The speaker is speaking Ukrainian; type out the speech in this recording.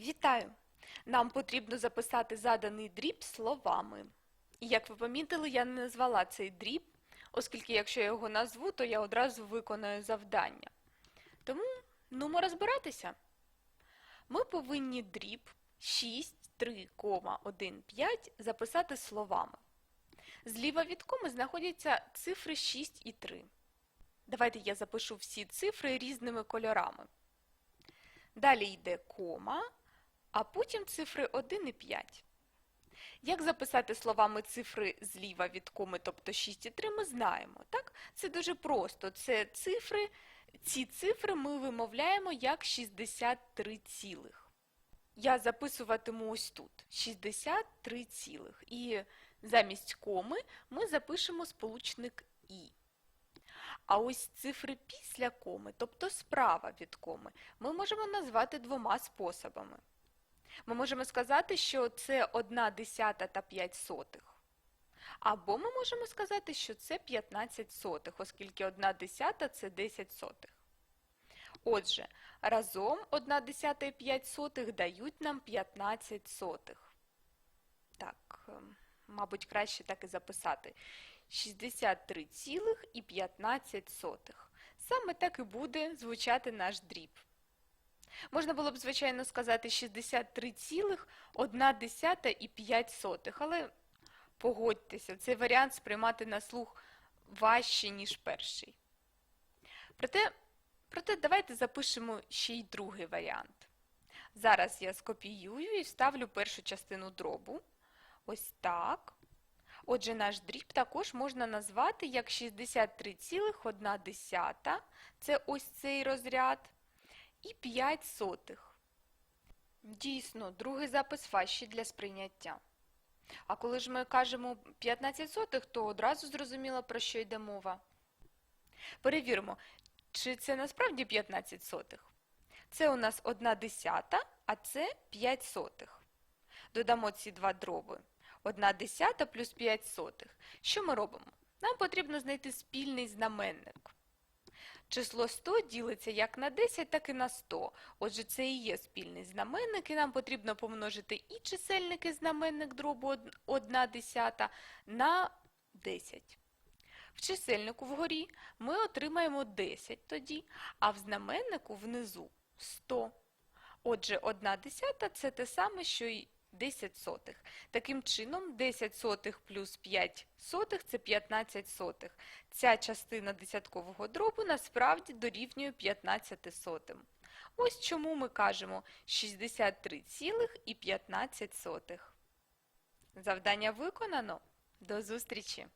Вітаю! Нам потрібно записати заданий дріб словами. І як ви помітили, я не назвала цей дріб, оскільки якщо я його назву, то я одразу виконаю завдання. Тому нумо розбиратися. Ми повинні дріб 6,3,15 записати словами. Зліва від коми знаходяться цифри 6 і 3. Давайте я запишу всі цифри різними кольорами. Далі йде кома, а потім цифри 1 і 5. Як записати словами цифри зліва від коми, тобто 6 і 3, ми знаємо. Так? Це дуже просто. Це цифри, ці цифри ми вимовляємо як 63 цілих. Я записуватиму ось тут 63 цілих. І замість коми ми запишемо сполучник І. А ось цифри після коми, тобто справа від коми, ми можемо назвати двома способами. Ми можемо сказати, що це 1 десята та 5 сотих. Або ми можемо сказати, що це 15 сотих, оскільки 1 десята – це 10 сотих. Отже, разом 1 десята і 5 сотих дають нам 15 сотих. Так, ем, мабуть, краще так і записати. 63,15. Саме так і буде звучати наш дріб. Можна було б, звичайно, сказати 63,1 і 5 сотих, але погодьтеся, цей варіант сприймати на слух важче, ніж перший. Проте, проте давайте запишемо ще й другий варіант. Зараз я скопіюю і вставлю першу частину дробу. Ось так. Отже, наш дріб також можна назвати як 63,1. Це ось цей розряд. І 5 сотих. Дійсно, другий запис важчий для сприйняття. А коли ж ми кажемо 15 сотих, то одразу зрозуміло, про що йде мова. Перевіримо, чи це насправді 15 сотих. Це у нас 1 десята, а це 5 сотих. Додамо ці два дроби. 1 десята плюс 5 сотих. Що ми робимо? Нам потрібно знайти спільний знаменник. Число 100 ділиться як на 10, так і на 100. Отже, це і є спільний знаменник, і нам потрібно помножити і чисельник і знаменник дробу 1 десята на 10. В чисельнику вгорі ми отримаємо 10 тоді, а в знаменнику внизу 100. Отже, 1 десята – це те саме, що й 10 сотих. Таким чином, 10 сотих плюс 5 сотих – це 15 сотих. Ця частина десяткового дробу насправді дорівнює 15 сотим. Ось чому ми кажемо 63,15. Завдання виконано. До зустрічі!